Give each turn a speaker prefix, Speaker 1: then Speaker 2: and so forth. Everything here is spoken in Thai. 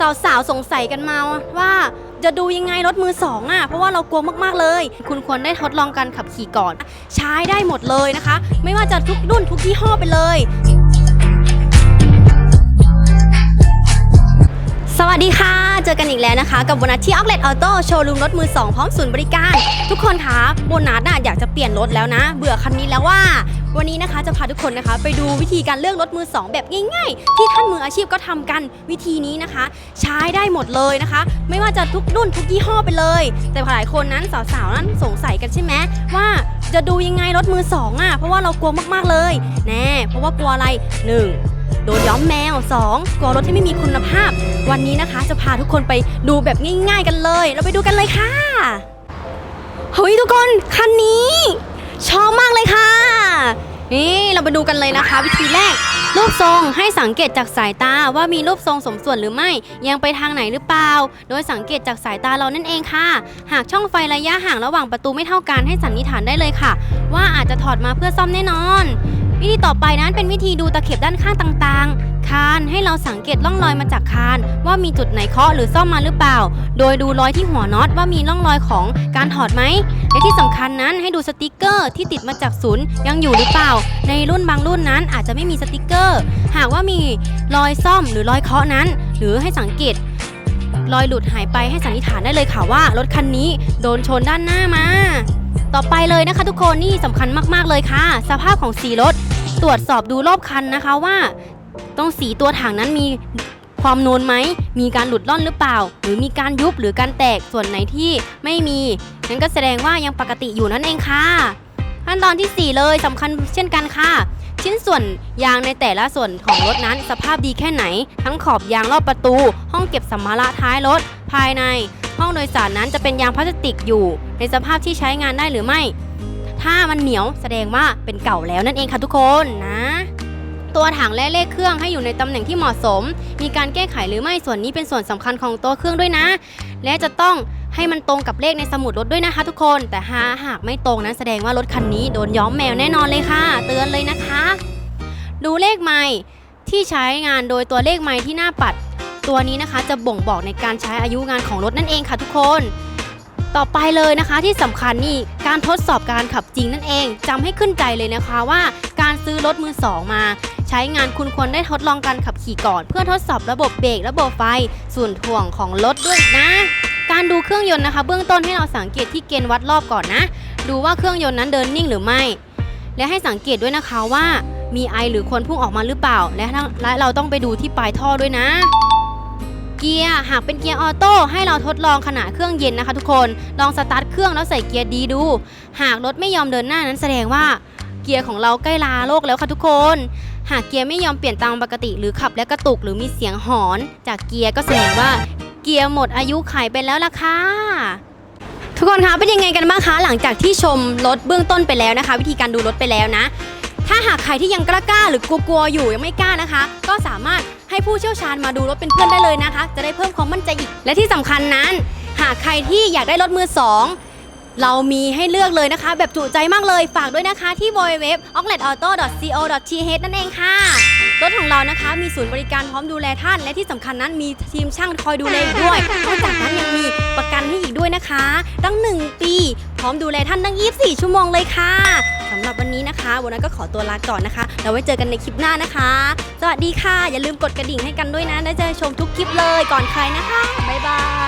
Speaker 1: สาวๆสงสัยกันมาว่าจะดูยังไงรถมือสองอะเพราะว่าเรากลัวมากๆเลย คุณควรได้ทดลองการขับขี่ก่อน ใช้ได้หมดเลยนะคะ ไม่ว่าจะทุกรุ่นทุกยี่ห้อไปเลย เจอกันอีกแล้วนะคะ กับโบนัสที่ Outlet Auto โชว์รูมรถมือ 2 พร้อมศูนย์บริการ ทุกคนคะโบนัสน่ะอยากจะเปลี่ยนรถแล้วนะ เบื่อคันนี้แล้วว่า วันนี้นะคะจะพาทุกคนนะคะ ไปดูวิธีการเลือกรถมือ 2 แบบง่ายๆ ที่ท่านมืออาชีพก็ทำกันวิธีนี้นะคะ ใช้ได้หมดเลยนะคะ ไม่ว่าจะทุกรุ่นทุกยี่ห้อไปเลย แต่หลายคนนั้นสาวๆนั้นสงสัยกันใช่ไหมว่าจะดูยังไงรถมือสองอะเพราะว่าเรากลัวมากๆเลยแน่เพราะว่ากลัวอะไรหนึ่ง โดนย้อมแมว 2. กลัวรถที่ไม่มีคุณภาพ วันนี้นะคะ จะพาทุกคนไปดูแบบง่าย ๆ กันเลย เราไปดูกันเลยค่ะ เฮ้ยทุกคนคันนี้ ชอบมากเลยค่ะ นี่เราไปดูกันเลยนะคะ วิธีแรก รูปทรงให้สังเกตจากสายตาว่ามีรูปทรงสมส่วนหรือไม่ ยังไปทางไหนหรือเปล่า โดยสังเกตจากสายตาเรานั่นเองค่ะ หากช่องไฟระยะห่างระหว่างประตูไม่เท่ากันให้สันนิษฐานได้เลยค่ะ ว่าอาจจะถอดมาเพื่อซ่อมแน่นอน วิธีต่อไปนั้นเป็นวิธีดูตะเข็บด้านข้างต่างๆ คานให้เราสังเกตร่องรอยมาจากคาน ว่ามีจุดไหนเคาะหรือซ่อมมาหรือเปล่า โดยดูรอยที่หัวน็อตว่ามีร่องรอยของการถอดไหม และที่สำคัญนั้นให้ดูสติกเกอร์ที่ติดมาจากศูนย์ยังอยู่หรือเปล่า ในรุ่นบางรุ่นนั้นอาจจะไม่มีสติกเกอร์ หากว่ามีรอยซ่อมหรือรอยเคาะนั้น หรือให้สังเกตรอยหลุดหายไปให้สันนิษฐานได้เลยค่ะว่า รถคันนี้โดนชนด้านหน้ามา ต่อไปเลยนะคะ ทุกคนนี่สำคัญมากๆเลยค่ะ สภาพของสีรถ ตรวจสอบดูรอบคันนะคะว่าตรงสีตัวถังนั้นมีความโนูนไหม มีการหลุดล่อนหรือเปล่า หรือมีการยุบหรือการแตกส่วนไหนที่ไม่มีนั่นก็แสดงว่ายังปกติอยู่นั่นเองค่ะ ขั้นตอนทีสี่4 เลยสำคัญเช่นกันค่ะ ชิ้นส่วนยางในแต่ละส่วนของรถนั้น สภาพดีแค่ไหน ทั้งขอบยางรอบประตู ห้องเก็บสัมภาระท้ายรถ ภายใน ห้องโดยสารนั้นจะเป็นยางพลาสติกอยู่ ในสภาพที่ใช้งานได้หรือไม่ ถ้ามันเหนียวแสดงว่าเป็นเก่าแล้วนั่นเองค่ะทุกคนนะ ตัวถังและเลขเครื่องให้อยู่ในตำแหน่งที่เหมาะสม มีการแก้ไขหรือไม่ส่วนนี้เป็นส่วนสำคัญของตัวเครื่องด้วยนะ และจะต้องให้มันตรงกับเลขในสมุดรถด้วยนะคะ ทุกคน แต่หาหากไม่ตรงนั้นแสดงว่ารถคันนี้โดนย้อมแมวแน่นอนเลยค่ะ เตือนเลยนะคะ ดูเลขไม้ที่ใช้งานโดยตัวเลขไม้ที่หน้าปัด ตัวนี้นะคะจะบ่งบอกในการใช้อายุงานของรถนั่นเองค่ะทุกคน ต่อไปเลยนะคะที่สำคัญนี่การทดสอบการขับจริงนั่นเองจำให้ขึ้นใจเลยนะคะว่าการซื้อรถมือสองมาใช้งานคุณควรได้ทดลองการขับขี่ก่อน เพื่อทดสอบระบบเบรกระบบไฟ ส่วนถ่วงของรถด้วยนะ การดูเครื่องยนต์นะคะ เบื้องต้นให้เราสังเกตที่เกณฑ์วัดรอบก่อนนะ ดูว่าเครื่องยนต์นั้นเดินนิ่งหรือไม่ และให้สังเกตด้วยนะคะว่ามีไอหรือควันพุ่งออกมาหรือเปล่า และและเราต้องไปดูที่ปลายท่อด้วยนะ เกียร์หากเป็นเกียร์ออโต้ให้เราทดลองขณะเครื่องเย็นนะคะ ทุกคนลองสตาร์ทเครื่องแล้วใส่เกียร์ดีดู หากรถไม่ยอมเดินหน้านั้นแสดงว่าเกียร์ของเราใกล้ลาโลกแล้วค่ะทุกคน หากเกียร์ไม่ยอมเปลี่ยนตามปกติ หรือขับและกระตุกหรือมีเสียงหอน จากเกียร์ก็แสดงว่าเกียร์หมดอายุขัยไปแล้วล่ะค่ะทุกคนคะเป็นยังไงกันบ้างคะหลังจากที่ชมรถเบื้องต้นไปแล้วนะคะ วิธีการดูรถไปแล้วนะ ถ้าหากใครที่ยังกล้าๆหรือกลัวๆอยู่ยังไม่กล้านะคะ ก็สามารถ ให้ผู้เชี่ยวชาญมาดูรถเป็นเพื่อนได้เลยนะคะ จะได้เพิ่มความมั่นใจอีก และที่สำคัญนั้น หากใครที่อยากได้รถมือสอง เรามีให้เลือกเลยนะคะ แบบจุใจมากเลยฝากด้วยนะคะที่ www.outletauto.co.th นั่นเองค่ะ รถของเรานะคะมีศูนย์บริการพร้อมดูแลท่าน และที่สำคัญนั้นมีทีมช่างคอยดูแลอีกด้วยนอกจากนั้นยังมีประกันให้อีกด้วยนะคะ ตั้ง 1 ปี พร้อมดูแลท่านตั้ง 24 ชั่วโมงเลยค่ะสำหรับวันนี้นะคะวันนั้นก็ขอตัวลาก่อนนะคะ เราไว้เจอกันในคลิปหน้านะคะ สวัสดีค่ะ อย่าลืมกดกระดิ่งให้กันด้วยนะ ได้จะชมทุกคลิปเลยก่อนใครนะคะ บ๊ายบาย